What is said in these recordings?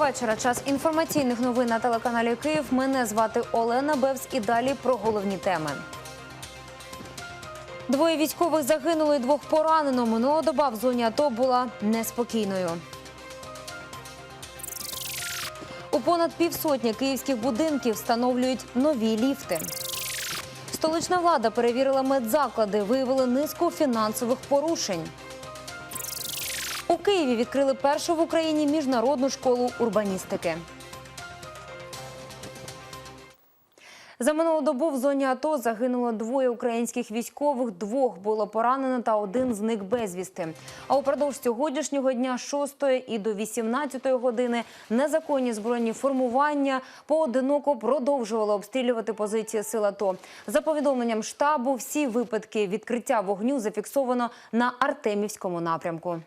Вечора. Час інформаційних новин на телеканалі Київ. Мене звати Олена Бевс. І далі про головні теми. Двоє військових загинули, двох поранено. Минула доба в зоні АТО була неспокійною. У понад півсотні київських будинків встановлюють нові ліфти. Столична влада перевірила медзаклади, виявили низку фінансових порушень. У Києві відкрили першу в Україні міжнародну школу урбаністики. За минулу добу в зоні АТО загинуло двоє українських військових, двох було поранено та один зник безвісти. А упродовж сьогоднішнього дня з 6 і до 18 години незаконні збройні формування поодиноко продовжували обстрілювати позиції сил АТО. За повідомленням штабу, всі випадки відкриття вогню зафіксовано на Артемівському напрямку.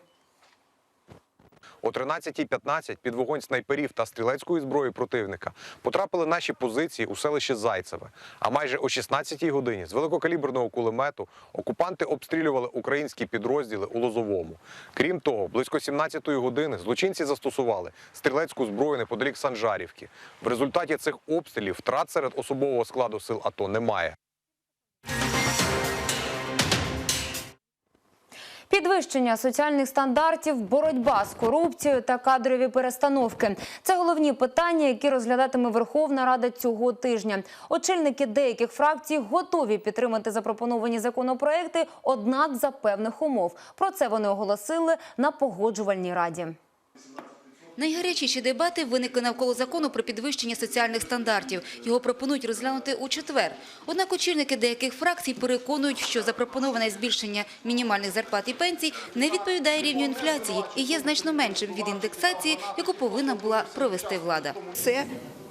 О 13.15 під вогонь снайперів та стрілецької зброї противника потрапили наші позиції у селище Зайцеве. А майже о 16-й годині з великокаліберного кулемету окупанти обстрілювали українські підрозділи у Лозовому. Крім того, близько 17-ї години злочинці застосували стрілецьку зброю неподалік Санжарівки. В результаті цих обстрілів втрат серед особового складу сил АТО немає. Підвищення соціальних стандартів, боротьба з корупцією та кадрові перестановки це головні питання, які розглядатиме Верховна Рада цього тижня. Очільники деяких фракцій готові підтримати запропоновані законопроекти, однак за певних умов. Про це вони оголосили на погоджувальній раді. Найгарячіші дебати виникли навколо закону про підвищення соціальних стандартів. Його пропонують розглянути у четвер. Однак очільники деяких фракцій переконують, що запропоноване збільшення мінімальних зарплат і пенсій не відповідає рівню інфляції і є значно меншим від індексації, яку повинна була провести влада. Це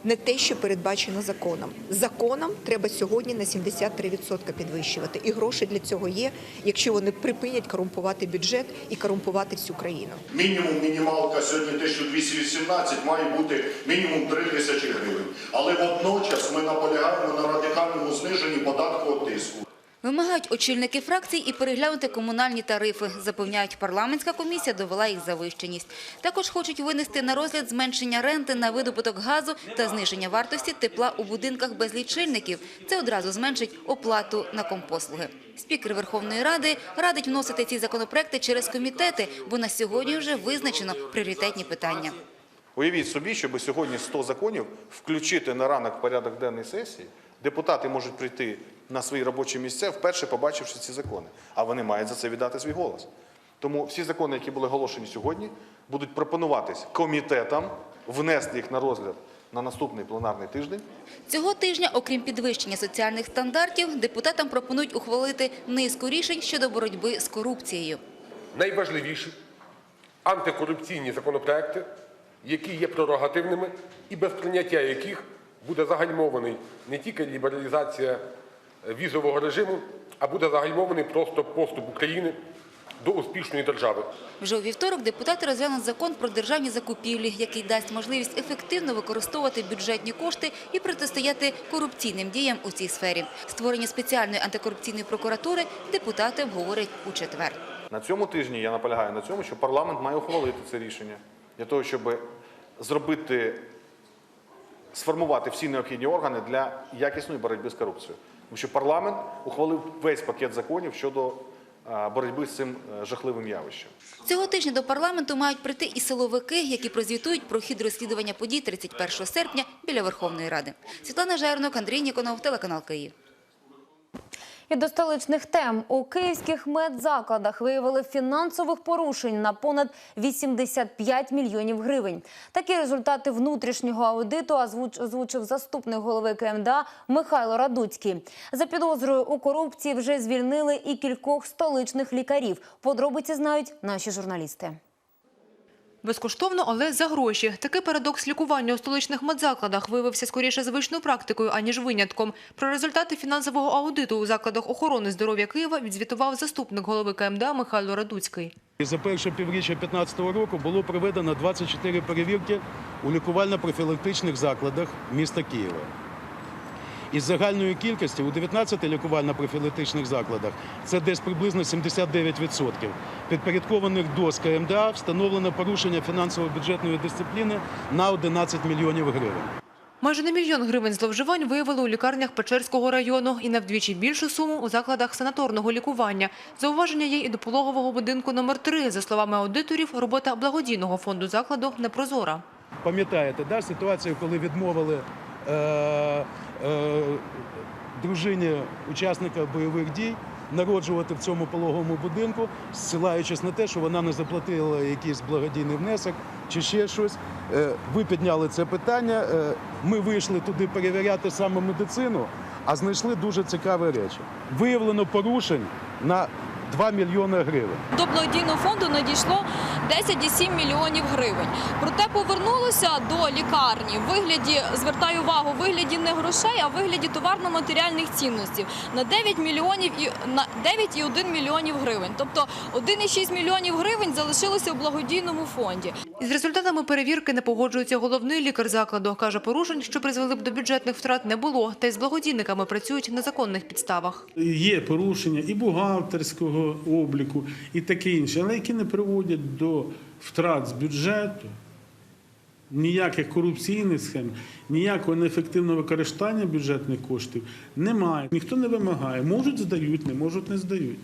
не те, що передбачено законом. Законом треба сьогодні на 73% підвищувати. І гроші для цього є, якщо вони припинять корумпувати бюджет і корумпувати всю країну. Мінімум мінімалка сьогодні 1218 має бути мінімум 3 тисячі гривень. Але водночас ми наполягаємо на радикальному зниженні податку тиску. Вимагають очільники фракцій і переглянути комунальні тарифи. Запевняють, парламентська комісія довела їх завищеність. Також хочуть винести на розгляд зменшення ренти на видобуток газу та зниження вартості тепла у будинках без лічильників. Це одразу зменшить оплату на компослуги. Спікер Верховної Ради радить вносити ці законопроекти через комітети, бо на сьогодні вже визначено пріоритетні питання. Уявіть собі, щоб сьогодні 100 законів включити на ранок порядок денної сесії. Депутати можуть прийти на свої робочі місця, вперше побачивши ці закони. А вони мають за це віддати свій голос. Тому всі закони, які були оголошені сьогодні, будуть пропонуватись комітетам внести їх на розгляд на наступний пленарний тиждень. Цього тижня, окрім підвищення соціальних стандартів, депутатам пропонують ухвалити низку рішень щодо боротьби з корупцією. найважливіші антикорупційні законопроекти, які є прерогативними і без прийняття яких буде загальмований не тільки лібералізація візового режиму, а буде загальмований просто поступ України до успішної держави. Вже у вівторок депутати розглянуть закон про державні закупівлі, який дасть можливість ефективно використовувати бюджетні кошти і протистояти корупційним діям у цій сфері. Створення спеціальної антикорупційної прокуратури депутати обговорять у четвер. На цьому тижні я наполягаю на цьому, що парламент має ухвалити це рішення для того, щоб зробити, сформувати всі необхідні органи для якісної боротьби з корупцією. Тому що парламент ухвалив весь пакет законів щодо боротьби з цим е, жахливим явищем. Цього тижня до парламенту мають прийти і силовики, які прозвітують про хід розслідування подій 31 серпня біля Верховної Ради. Світлана Жернок, Андрій Ніконов, телеканал Київ. І до столичних тем у київських медзакладах виявили фінансових порушень на понад 85 мільйонів гривень. Такі результати внутрішнього аудиту озвуч- озвучив заступник голови КМДА Михайло Радуцький. За підозрою у корупції вже звільнили і кількох столичних лікарів. Подробиці знають наші журналісти. Безкоштовно, але за гроші. Такий парадокс лікування у столичних медзакладах виявився скоріше звичною практикою, аніж винятком. Про результати фінансового аудиту у закладах охорони здоров'я Києва відзвітував заступник голови КМДА Михайло Радуцький. За перше півріччя 2015 року було проведено 24 перевірки у лікувально-профілактичних закладах міста Києва. Із загальної кількості у 19 лікувально-профілактичних закладах це десь приблизно 79%. Підпорядкованих до КМДА встановлено порушення фінансово-бюджетної дисципліни на 11 мільйонів гривень. Майже на мільйон гривень зловживань виявили у лікарнях Печерського району і на вдвічі більшу суму у закладах санаторного лікування. Зауваження є і до пологового будинку номер 3 За словами аудиторів, робота благодійного фонду закладу непрозора. Пам'ятаєте, да, ситуацію, коли відмовили дружині учасника бойових дій народжувати в цьому пологовому будинку, зсилаючись на те, що вона не заплатила якийсь благодійний внесок чи ще щось. Е, ви підняли це питання. Е, ми вийшли туди перевіряти саме медицину, а знайшли дуже цікаві речі. Виявлено порушень на 2 мільйони гривень. До благодійного фонду надійшло 10,7 мільйонів гривень. Проте повернулося до лікарні в вигляді, звертаю увагу, в вигляді не грошей, а в вигляді товарно-матеріальних цінностей на 9 мільйонів і на 9,1 мільйонів гривень. Тобто 1,6 мільйонів гривень залишилося в благодійному фонді. Із результатами перевірки не погоджується головний лікар закладу. Каже, порушень, що призвели б до бюджетних втрат, не було. Та й з благодійниками працюють на законних підставах. Є порушення і бухгалтерського обліку, і таке інше, але які не приводять до втрат з бюджету, ніяких корупційних схем, ніякого неефективного використання бюджетних коштів немає. Ніхто не вимагає. Можуть здають, не можуть не здають.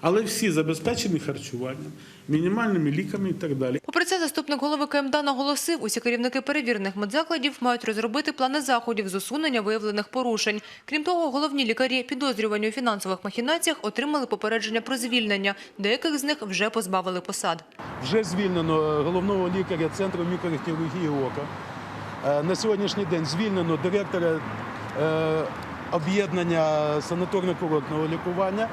Але всі забезпечені харчуванням, мінімальними ліками і так далі. Попри це, заступник голови КМДА наголосив, усі керівники перевірених медзакладів мають розробити плани заходів з усунення виявлених порушень. Крім того, головні лікарі, підозрювані у фінансових махінаціях, отримали попередження про звільнення. Деяких з них вже позбавили посад. Вже звільнено головного лікаря Центру мікрохірургії ока. Е, На сьогоднішній день звільнено директора е, об'єднання санаторно-курортного лікування.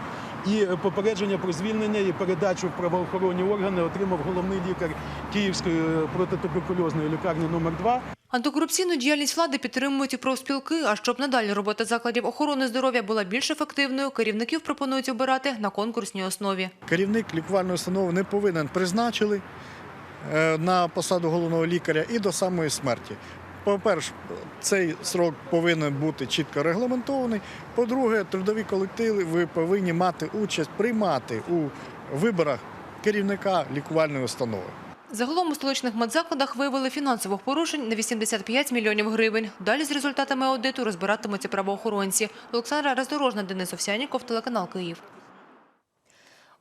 І попередження про звільнення і передачу в правоохоронні органи отримав головний лікар Київської протитуберкульозної лікарні номер 2 Антикорупційну діяльність влади підтримують і профспілки. А щоб надалі робота закладів охорони здоров'я була більш ефективною, керівників пропонують обирати на конкурсній основі. керівник лікувальної установи не повинен призначили е, на посаду головного лікаря і до самої смерті. По-перше, цей срок повинен бути чітко регламентований. По-друге, трудові колективи ви повинні мати участь, приймати у виборах керівника лікувальної установи. Загалом у столичних медзакладах виявили фінансових порушень на 85 мільйонів гривень. Далі з результатами аудиту розбиратимуться правоохоронці. Олександра Роздорожна, Денис Овсяніков, телеканал Київ.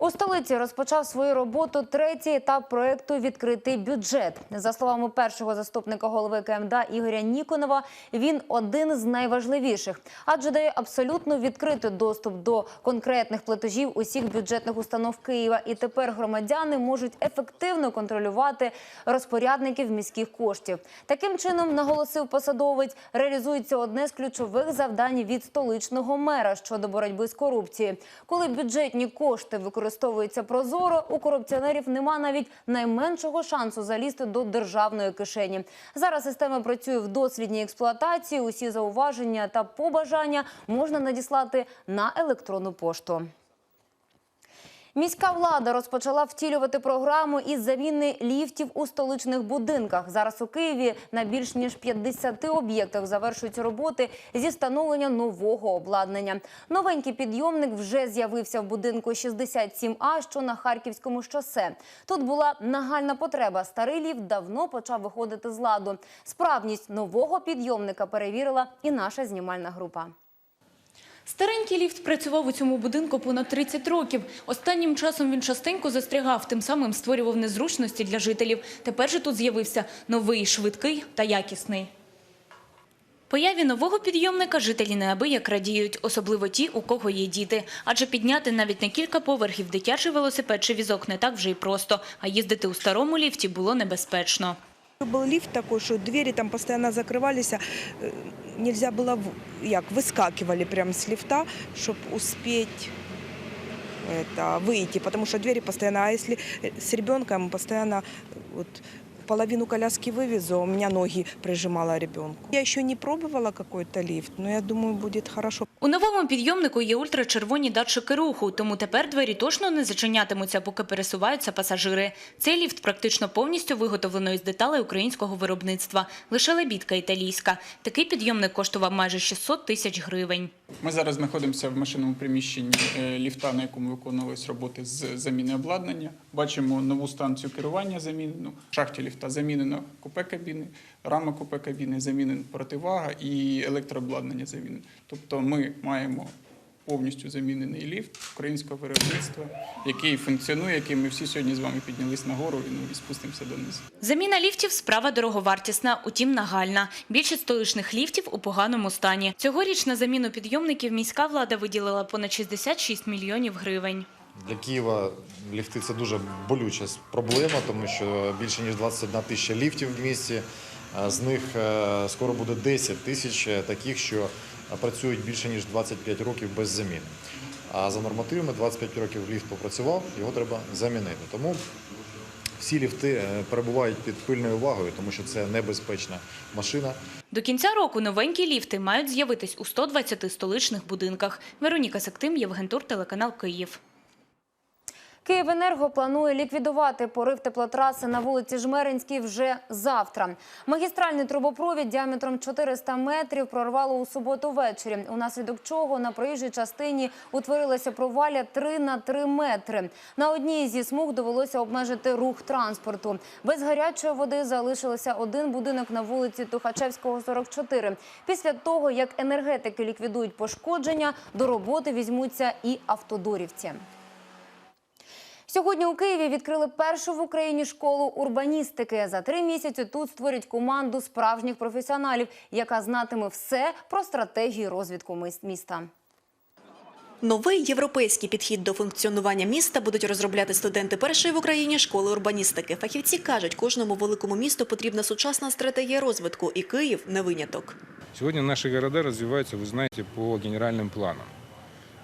У столиці розпочав свою роботу третій етап проекту Відкритий бюджет. За словами першого заступника голови КМДА Ігоря Ніконова, він один з найважливіших, адже дає абсолютно відкритий доступ до конкретних платежів усіх бюджетних установ Києва. І тепер громадяни можуть ефективно контролювати розпорядників міських коштів. Таким чином, наголосив посадовець, реалізується одне з ключових завдань від столичного мера щодо боротьби з корупцією. Коли бюджетні кошти використовуються прозоро, у корупціонерів нема навіть найменшого шансу залізти до державної кишені. Зараз система працює в дослідній експлуатації. Усі зауваження та побажання можна надіслати на електронну пошту. Міська влада розпочала втілювати програму із заміни ліфтів у столичних будинках. Зараз у Києві на більш ніж 50 об'єктах завершуються роботи зі встановлення нового обладнання. Новенький підйомник вже з'явився в будинку 67А, що на Харківському шосе. Тут була нагальна потреба. Старий ліфт давно почав виходити з ладу. Справність нового підйомника перевірила і наша знімальна група. Старенький ліфт працював у цьому будинку понад 30 років. Останнім часом він частенько застрягав, тим самим створював незручності для жителів. Тепер же тут з'явився новий, швидкий та якісний. Появі нового підйомника жителі неабияк радіють, особливо ті, у кого є діти. Адже підняти навіть на кілька поверхів дитячий велосипед чи візок не так вже й просто, а їздити у старому ліфті було небезпечно. Был лифт такой, что двери там постоянно закрывались, а, э, нельзя было, в- як, выскакивали прямо с лифта, чтобы успеть это, выйти, потому что двери постоянно, а если э, с ребенком постоянно э, вот, Половину коляски вывезу, у меня ноги прижимала ребенку. Я еще не пробовала какой-то лифт, но я думаю, будет хорошо. У новому підйомнику є ультрачервоні датчики руху, тому тепер двері точно не зачинятимуться, поки пересуваються пасажири. Цей ліфт практично повністю виготовлено із деталей українського виробництва. Лише лебідка італійська. Такий підйомник коштував майже 600 тисяч гривень. Ми зараз знаходимося в машинному приміщенні е, ліфта, на якому виконувались роботи з заміни обладнання. Бачимо нову станцію керування замінену. В шахті ліфта замінено купе кабіни, рама купе кабіни, замінена противага і електрообладнання замінено. Тобто ми маємо повністю замінений ліфт українського виробництва, який функціонує, який ми всі сьогодні з вами піднялись нагору і, ну, і спустимося донизу. Заміна ліфтів – справа дороговартісна, утім нагальна. Більшість столичних ліфтів у поганому стані. Цьогоріч на заміну підйомників міська влада виділила понад 66 мільйонів гривень. Для Києва ліфти це дуже болюча проблема, тому що більше ніж 21 тисяча ліфтів в місті. З них е, скоро буде 10 тисяч е, таких, що працюють більше ніж 25 років без заміни. А за нормативами 25 років ліфт попрацював, його треба замінити. Тому всі ліфти е, перебувають під пильною увагою, тому що це небезпечна машина. До кінця року новенькі ліфти мають з'явитись у 120 столичних будинках. Вероніка Сактим, Євген Тур, телеканал Київ. Київенерго планує ліквідувати порив теплотраси на вулиці Жмеринській вже завтра. Магістральний трубопровід діаметром 400 метрів прорвало у суботу ввечері, унаслідок чого на проїжджій частині утворилося провалля 3 на 3 метри. На одній зі смуг довелося обмежити рух транспорту. Без гарячої води залишилося один будинок на вулиці Тухачевського, 44. Після того, як енергетики ліквідують пошкодження, до роботи візьмуться і автодорівці. Сьогодні у Києві відкрили першу в Україні школу урбаністики. За три місяці тут створять команду справжніх професіоналів, яка знатиме все про стратегії розвитку міс- міста. Новий європейський підхід до функціонування міста будуть розробляти студенти першої в Україні школи урбаністики. Фахівці кажуть, кожному великому місту потрібна сучасна стратегія розвитку, і Київ не виняток. Сегодня наши города развиваются, вы знаете, по генеральным планам.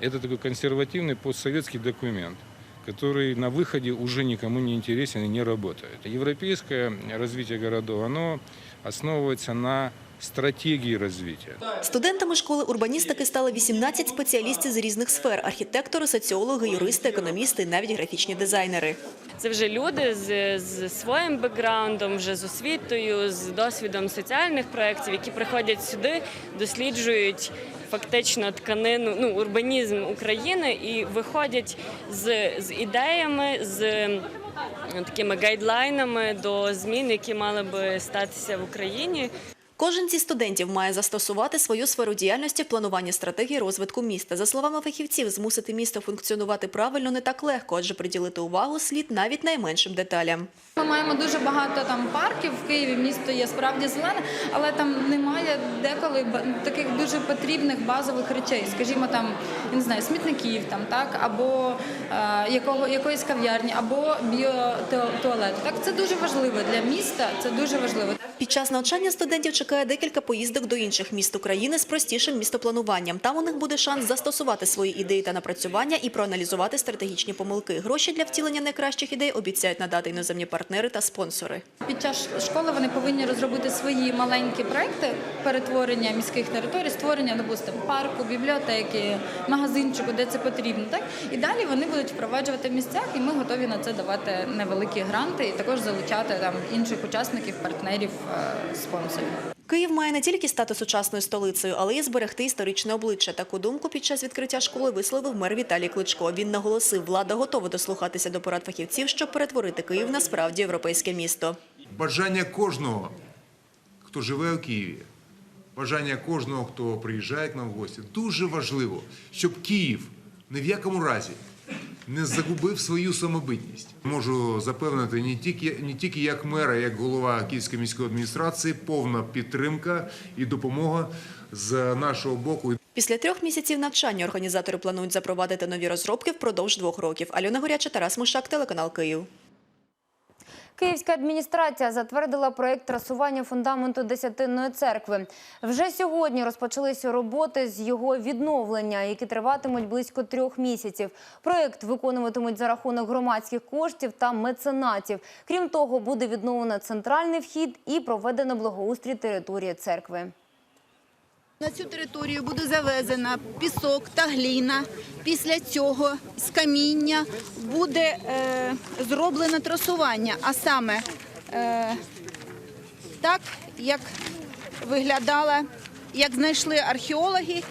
Это такой консервативный постсоветский документ, который на выходе уже никому не интересен и не работает. Европейское развитие городов, оно основывается на стратегии развития. Студентами школи урбаністики стали 18 спеціалістів з різних сфер: архітектори, соціологи, юристи, економісти, і навіть графічні дизайнери. Це вже люди з, з своїм бекграундом, вже з освітою, з досвідом соціальних проєктів, які приходять сюди, досліджують фактично тканину, ну урбанізм України і виходять з, з ідеями, з такими гайдлайнами до змін, які мали би статися в Україні. Кожен зі студентів має застосувати свою сферу діяльності в плануванні стратегії розвитку міста. За словами фахівців, змусити місто функціонувати правильно не так легко, адже приділити увагу слід навіть найменшим деталям. Ми маємо дуже багато там парків в Києві. Місто є справді зелене, але там немає деколи таких дуже потрібних базових речей. Скажімо, там я не знаю, смітників там так, або е, якого якоїсь кав'ярні, або біотуалету. Так це дуже важливо для міста. Це дуже важливо. Під час навчання студентів чекає декілька поїздок до інших міст України з простішим містоплануванням. Там у них буде шанс застосувати свої ідеї та напрацювання і проаналізувати стратегічні помилки. Гроші для втілення найкращих ідей обіцяють надати іноземні партнери та спонсори. Під час школи вони повинні розробити свої маленькі проекти перетворення міських територій, створення, допустимо, парку, бібліотеки, магазинчику, де це потрібно. Так і далі вони будуть впроваджувати в місцях, і ми готові на це давати невеликі гранти і також залучати там інших учасників, партнерів, е, спонсорів. Київ має не тільки стати сучасною столицею, але й зберегти історичне обличчя. Таку думку під час відкриття школи висловив мер Віталій Кличко. Він наголосив, влада готова дослухатися до порад фахівців, щоб перетворити Київ на справді європейське місто. бажання кожного, хто живе у Києві, бажання кожного, хто приїжджає к нам в гості, дуже важливо, щоб Київ ні в якому разі не загубив свою самобитність. Можу запевнити не тільки, не тільки як мера, як голова Київської міської адміністрації, повна підтримка і допомога з нашого боку. Після трьох місяців навчання організатори планують запровадити нові розробки впродовж двох років. Альона Горяча, Тарас Мушак, телеканал Київ. Київська адміністрація затвердила проєкт трасування фундаменту Десятинної церкви. Вже сьогодні розпочалися роботи з його відновлення, які триватимуть близько трьох місяців. Проєкт виконуватимуть за рахунок громадських коштів та меценатів. Крім того, буде відновлено центральний вхід і проведено благоустрій території церкви. На цю територію буде завезена пісок та гліна. Після цього з каміння буде е, зроблено трасування, а саме е, так, як виглядала, як знайшли археологи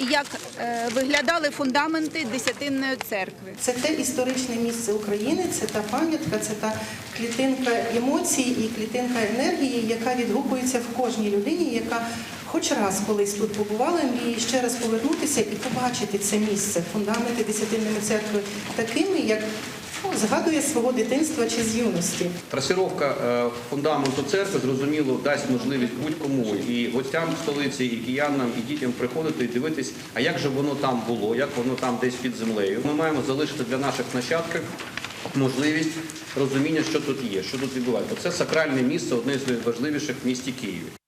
як е, виглядали фундаменти Десятинної церкви. Це те історичне місце України, це та пам'ятка, це та клітинка емоцій і клітинка енергії, яка відгукується в кожній людині, яка хоч раз колись тут побувала, мріє ще раз повернутися і побачити це місце, фундаменти Десятинної церкви, такими, як згадує свого дитинства чи з юності. Трасировка е, фундаменту церкви, зрозуміло, дасть можливість будь-кому і гостям столиці, і киянам, і дітям приходити і дивитись, а як же воно там було, як воно там десь під землею. Ми маємо залишити для наших нащадків можливість розуміння, що тут є, що тут відбувається. Це сакральне місце, одне з найважливіших в місті Києві.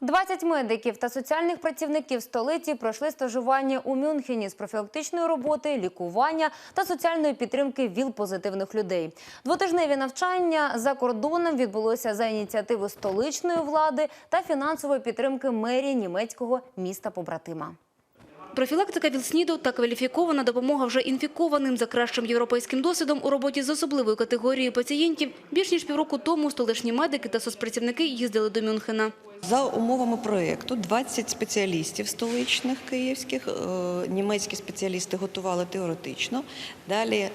20 медиків та соціальних працівників столиці пройшли стажування у Мюнхені з профілактичної роботи, лікування та соціальної підтримки ВІЛ-позитивних людей. Двотижневі навчання за кордоном відбулося за ініціативи столичної влади та фінансової підтримки мерії німецького міста побратима. Профілактика ВІЛ-СНІДу та кваліфікована допомога вже інфікованим за кращим європейським досвідом у роботі з особливою категорією пацієнтів більш ніж півроку тому столичні медики та соцпрацівники їздили до Мюнхена. За умовами проєкту 20 спеціалістів столичних київських, е, німецькі спеціалісти готували теоретично. Далі е,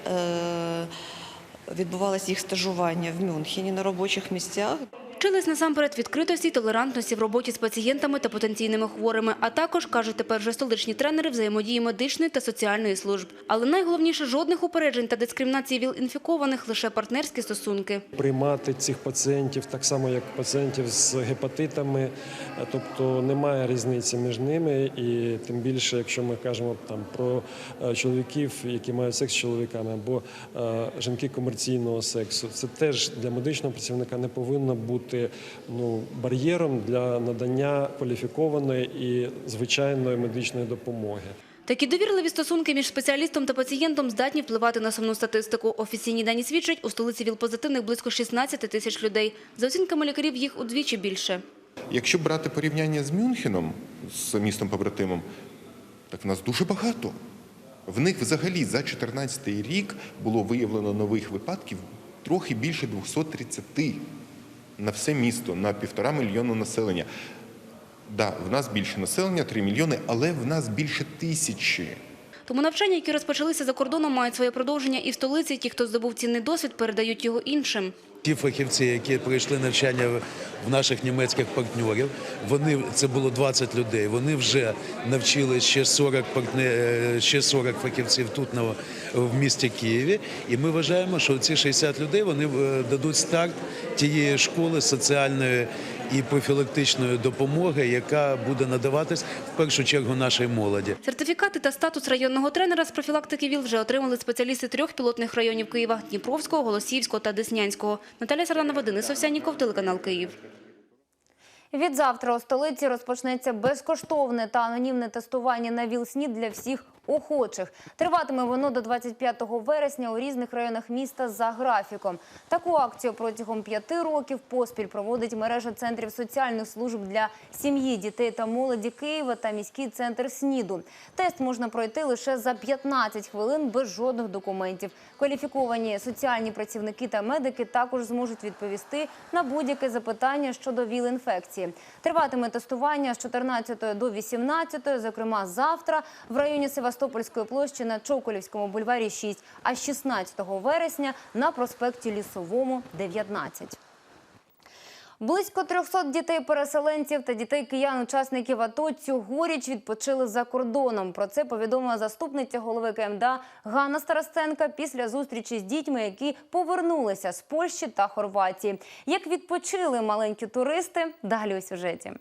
відбувалось їх стажування в Мюнхені на робочих місцях. Вчились насамперед відкритості, толерантності в роботі з пацієнтами та потенційними хворими, а також, кажуть тепер вже столичні тренери, взаємодії медичної та соціальної служб. Але найголовніше – жодних упереджень та дискримінації ВІЛ-інфікованих, лише партнерські стосунки. приймати цих пацієнтів так само, як пацієнтів з гепатитами, тобто немає різниці між ними, і тим більше, якщо ми кажемо там про е, чоловіків, які мають секс з чоловіками, або е, жінки комерційного сексу, це теж для медичного працівника не повинно бути ну бар'єром для надання кваліфікованої і звичайної медичної допомоги. Такі довірливі стосунки між спеціалістом та пацієнтом здатні впливати на сумну статистику. Офіційні дані свідчать, у столиці ВІЛ-позитивних близько 16 тисяч людей. За оцінками лікарів, їх удвічі більше. Якщо брати порівняння з Мюнхеном, з містом побратимом, так в нас дуже багато. В них взагалі за 2014 рік було виявлено нових випадків трохи більше 230 на все місто, на півтора мільйону населення. Да, в нас більше населення, 3 мільйони, але в нас більше тисячі. Тому навчання, які розпочалися за кордоном, мають своє продовження і в столиці. Ті, хто здобув цінний досвід, передають його іншим. Ті фахівці, які пройшли навчання в- наших німецьких партнерів, вони це було 20 людей. Вони вже навчили ще 40 партнер, е, ще 40 фахівців тут на в місті Києві. І ми вважаємо, що ці 60 людей вони е, дадуть старт тієї школи соціальної і профілактичної допомоги, яка буде надаватись в першу чергу нашій молоді. Сертифікати та статус районного тренера з профілактики ВІЛ вже отримали спеціалісти трьох пілотних районів Києва – Дніпровського, Голосіївського та Деснянського. Наталя Саранова, Денис Овсяніков, телеканал Київ. Від завтра у столиці розпочнеться безкоштовне та анонімне тестування на ВІЛ-СНІД для всіх охочих. Триватиме воно до 25 вересня у різних районах міста за графіком. Таку акцію протягом п'яти років поспіль проводить мережа центрів соціальних служб для сім'ї, дітей та молоді Києва та міський центр СНІДу. Тест можна пройти лише за 15 хвилин без жодних документів. Кваліфіковані соціальні працівники та медики також зможуть відповісти на будь-яке запитання щодо ВІЛ-інфекції. Триватиме тестування з 14 до 18, зокрема завтра в районі Севастопольської площі на Чоколівському бульварі 6, а 16 вересня на проспекті Лісовому 19. Близько 300 дітей-переселенців та дітей киян-учасників АТО цьогоріч відпочили за кордоном. Про це повідомила заступниця голови КМДА Ганна Старостенка після зустрічі з дітьми, які повернулися з Польщі та Хорватії. Як відпочили маленькі туристи? Далі у сюжеті.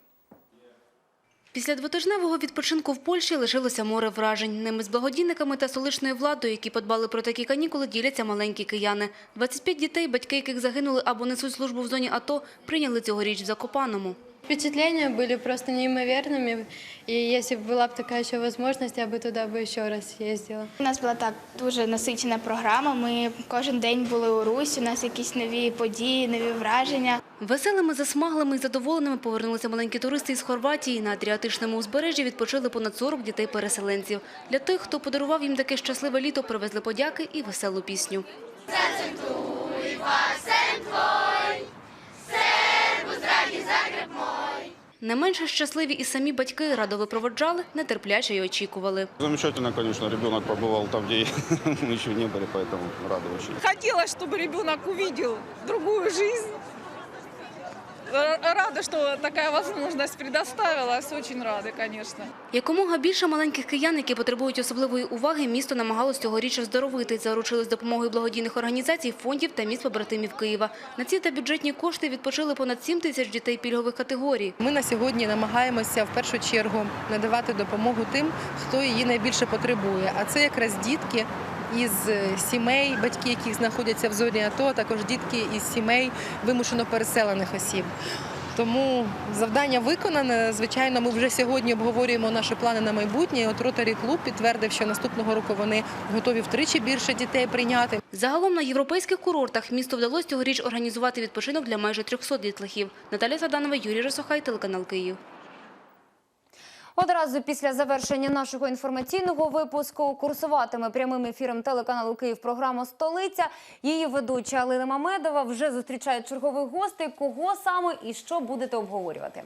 Після двотижневого відпочинку в Польщі лишилося море вражень. Ними з благодійниками та столичною владою, які подбали про такі канікули, діляться маленькі кияни. 25 дітей, батьки яких загинули або несуть службу в зоні АТО, прийняли цьогоріч в Закопаному. Впечатления были просто неимоверными, и если бы была бы такая еще возможность, я бы туда бы еще раз ездила. У нас була так дуже насичена програма. Ми кожен день були у Русі, у нас якісь нові події, нові враження. Веселими, засмаглими і задоволеними повернулися маленькі туристи із Хорватії. На Адріатичному узбережжі відпочили понад 40 дітей-переселенців. Для тих, хто подарував їм таке щасливе літо, привезли подяки і веселу пісню. Не менше щасливі і самі батьки радо випроводжали, нетерпляче й очікували. Замечательно, конечно, ребенок побывал там, где мы еще не были, поэтому рады очень. Хотела, чтобы ребенок увидел другую жизнь. Р- Рада, что такая возможность предоставилась. Очень рады, конечно. Якомога більше маленьких киян, які потребують особливої уваги, місто намагалось цьогоріч оздоровити. Заручились допомогою благодійних організацій, фондів та міст побратимів Києва. На ці та бюджетні кошти відпочили понад 7 тисяч дітей пільгових категорій. Ми на сьогодні намагаємося в першу чергу надавати допомогу тим, хто її найбільше потребує. А це якраз дітки із е, сімей, батьки, яких знаходяться в зоні АТО, а також дітки із сімей вимушено переселених осіб. Тому завдання виконане. Звичайно, ми вже сьогодні обговорюємо наші плани на майбутнє. От Ротарі клуб підтвердив, що наступного року вони готові втричі більше дітей прийняти. Загалом на європейських курортах місту вдалося цьогоріч організувати відпочинок для майже 300 дітлахів. Наталя Саданова, Юрій Росохай, телеканал Київ. Одразу після завершення нашого інформаційного випуску курсуватиме прямим ефіром телеканалу Київ програма Столиця. Її ведуча Алина Мамедова вже зустрічає чергових гостей. Кого саме і що будете обговорювати?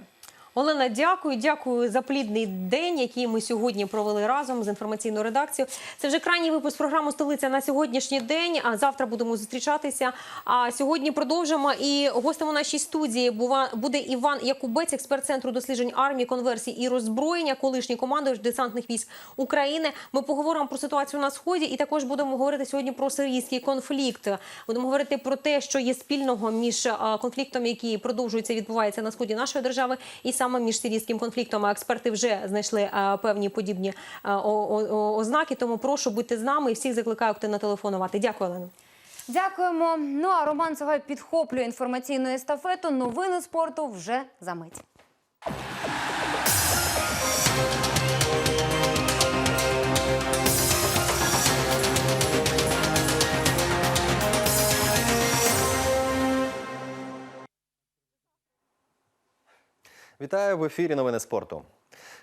Олена, дякую. Дякую за плідний день, який ми сьогодні провели разом з інформаційною редакцією. Це вже крайній випуск програми Столиця на сьогоднішній день. А завтра будемо зустрічатися. А сьогодні продовжимо. І гостем у нашій студії буде Іван Якубець, експерт центру досліджень армії, конверсій і роззброєння, колишній командувач десантних військ України. Ми поговоримо про ситуацію на сході, і також будемо говорити сьогодні про сирійський конфлікт. Будемо говорити про те, що є спільного між конфліктом, який продовжується відбувається на сході нашої держави, і саме між сирійським конфліктом. А Експерти вже знайшли певні подібні ознаки. Тому прошу бути з нами і всіх закликаю активно телефонувати. Дякую, Олена. Дякуємо. Ну а Роман Цогай підхоплює інформаційну естафету. Новини спорту вже за мить. Вітаю в ефірі новини спорту.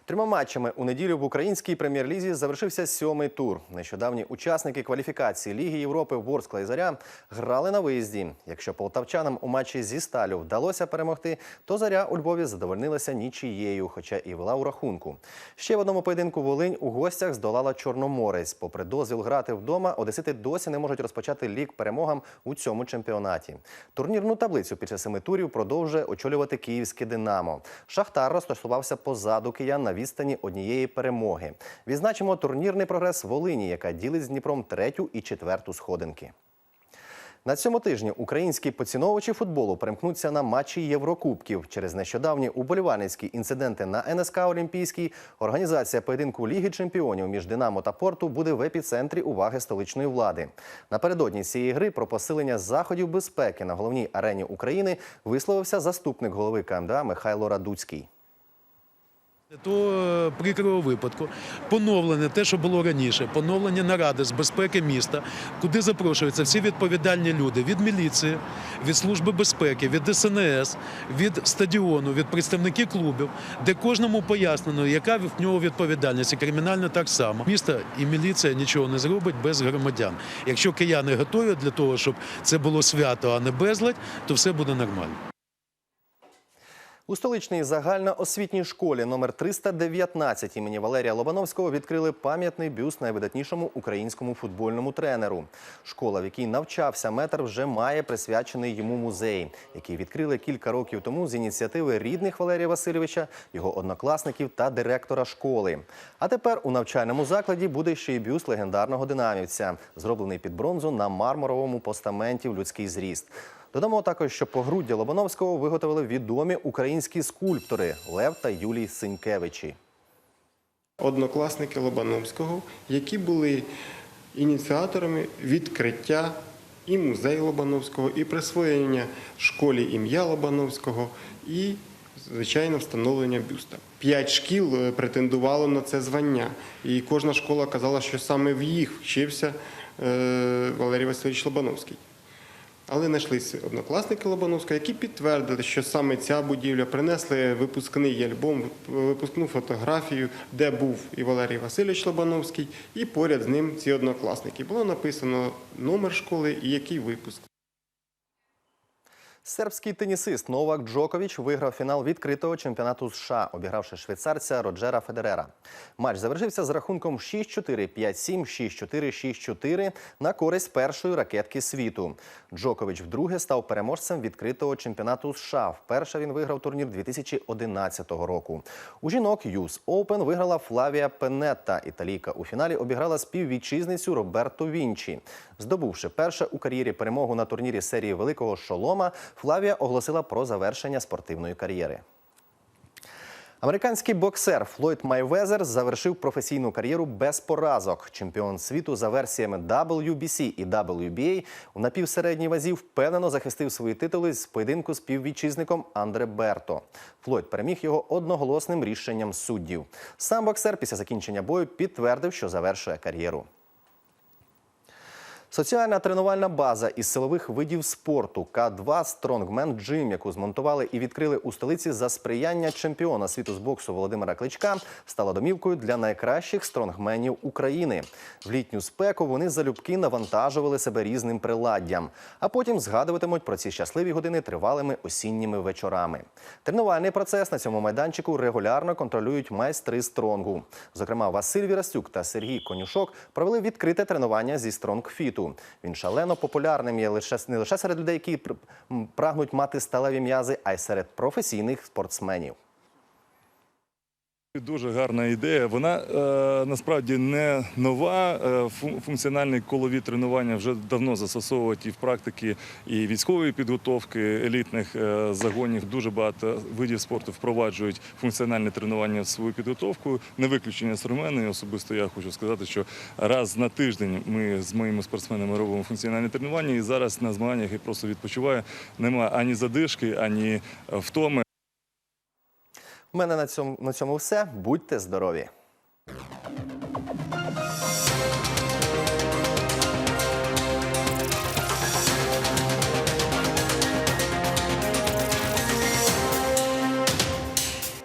Трьома матчами у неділю в українській прем'єр-лізі завершився сьомий тур. Нещодавні учасники кваліфікації Ліги Європи Ворскла і Заря грали на виїзді. Якщо полтавчанам у матчі зі сталю вдалося перемогти, то заря у Львові задовольнилася нічією, хоча і вела у рахунку. Ще в одному поєдинку Волинь у гостях здолала Чорноморець. Попри дозвіл грати вдома, одесити досі не можуть розпочати лік перемогам у цьому чемпіонаті. Турнірну таблицю після семи турів продовжує очолювати київське Динамо. Шахтар розташувався позаду киян на відстані однієї перемоги. Відзначимо турнірний прогрес Волині, яка ділить з Дніпром третю і четверту сходинки. На цьому тижні українські поціновувачі футболу перемкнуться на матчі Єврокубків. Через нещодавні уболівальницькі інциденти на НСК Олімпійській організація поєдинку Ліги чемпіонів між Динамо та Порту буде в епіцентрі уваги столичної влади. Напередодні цієї гри про посилення заходів безпеки на головній арені України висловився заступник голови КМДА Михайло Радуцький. До е, прикрого випадку поновлене те, що було раніше, поновлення наради з безпеки міста, куди запрошуються всі відповідальні люди від міліції, від служби безпеки, від ДСНС, від стадіону, від представників клубів, де кожному пояснено, яка в нього відповідальність, і кримінальна так само. Місто і міліція нічого не зробить без громадян. Якщо кияни готові для того, щоб це було свято, а не безладь, то все буде нормально. У столичній загальноосвітній школі номер 319 імені Валерія Лобановського відкрили пам'ятний бюст найвидатнішому українському футбольному тренеру. Школа, в якій навчався метр, вже має присвячений йому музей, який відкрили кілька років тому з ініціативи рідних Валерія Васильовича, його однокласників та директора школи. А тепер у навчальному закладі буде ще й бюст легендарного динамівця, зроблений під бронзу на мармуровому постаменті в людський зріст. Додамо також, що погруддя Лобановського виготовили відомі українські скульптори Лев та Юлій Синькевичі. однокласники Лобановського, які були ініціаторами відкриття і музею Лобановського, і присвоєння школі ім'я Лобановського, і, звичайно, встановлення бюста. П'ять шкіл е, претендувало на це звання, і кожна школа казала, що саме в їх вчився е, Валерій Васильович Лобановський. Але знайшлися однокласники Лобановська, які підтвердили, що саме ця будівля принесли випускний альбом, випускну фотографію, де був і Валерій Васильович Лобановський, і поряд з ним ці однокласники. Було написано номер школи і який випуск. Сербський тенісист Новак Джокович виграв фінал відкритого чемпіонату США, обігравши швейцарця Роджера Федерера. Матч завершився з рахунком 6-4, 5-7, 6-4, 6-4 на користь першої ракетки світу. Джокович вдруге став переможцем відкритого чемпіонату США. Вперше він виграв турнір 2011 року. У жінок Юс Оупен виграла Флавія Пенетта. Італійка у фіналі обіграла співвітчизницю Роберто Вінчі. Здобувши перше у кар'єрі перемогу на турнірі серії Великого Шолома, Флавія оголосила про завершення спортивної кар'єри. Американський боксер Флойд Майвезер завершив професійну кар'єру без поразок. Чемпіон світу за версіями WBC і WBA у напівсередній вазі впевнено захистив свої титули з поєдинку з піввітчизником Андре Берто. Флойд переміг його одноголосним рішенням суддів. Сам боксер після закінчення бою підтвердив, що завершує кар'єру. Соціальна тренувальна база із силових видів спорту К2 Strongman Gym, яку змонтували і відкрили у столиці за сприяння чемпіона світу з боксу Володимира Кличка, стала домівкою для найкращих стронгменів України. В літню спеку вони залюбки навантажували себе різним приладдям, а потім згадуватимуть про ці щасливі години тривалими осінніми вечорами. Тренувальний процес на цьому майданчику регулярно контролюють майстри стронгу. Зокрема, Василь Вірастюк та Сергій Конюшок провели відкрите тренування зі стронгфіту. Він шалено популярним є лише не лише серед людей, які прагнуть мати сталеві м'язи, а й серед професійних спортсменів. Дуже гарна ідея. Вона е, насправді не нова. Е, функціональні колові тренування вже давно застосовують і в практики і військової підготовки елітних е, загонів. Дуже багато видів спорту впроваджують функціональне тренування в свою підготовку. Не виключення струмену. Особисто я хочу сказати, що раз на тиждень ми з моїми спортсменами робимо функціональне тренування, і зараз на змаганнях я просто відпочиваю. Нема ані задишки, ані втоми. У мене на цьому на цьому все. Будьте здорові!